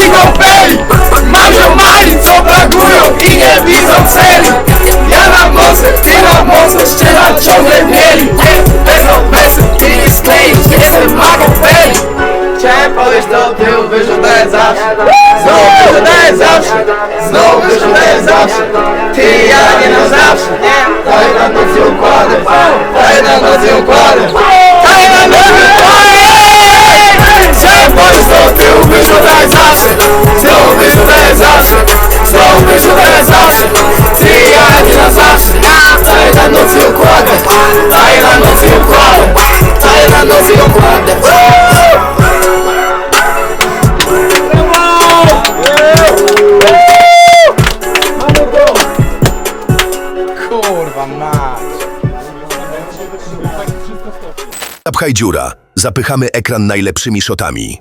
widzą peli Marzą mali, co brakują i nie widzą celi Ja mam mocy, ty mam moc, szczera ciągle mieli Bez opresy, ty nie skleisz, jestem magą peli Chciałem podejść do tyłu, wyrzucałem zawsze Znowu wyrzucałem zawsze Znowu wyrzucałem zawsze Kurwa dziura. Zapychamy ekran najlepszymi shotami.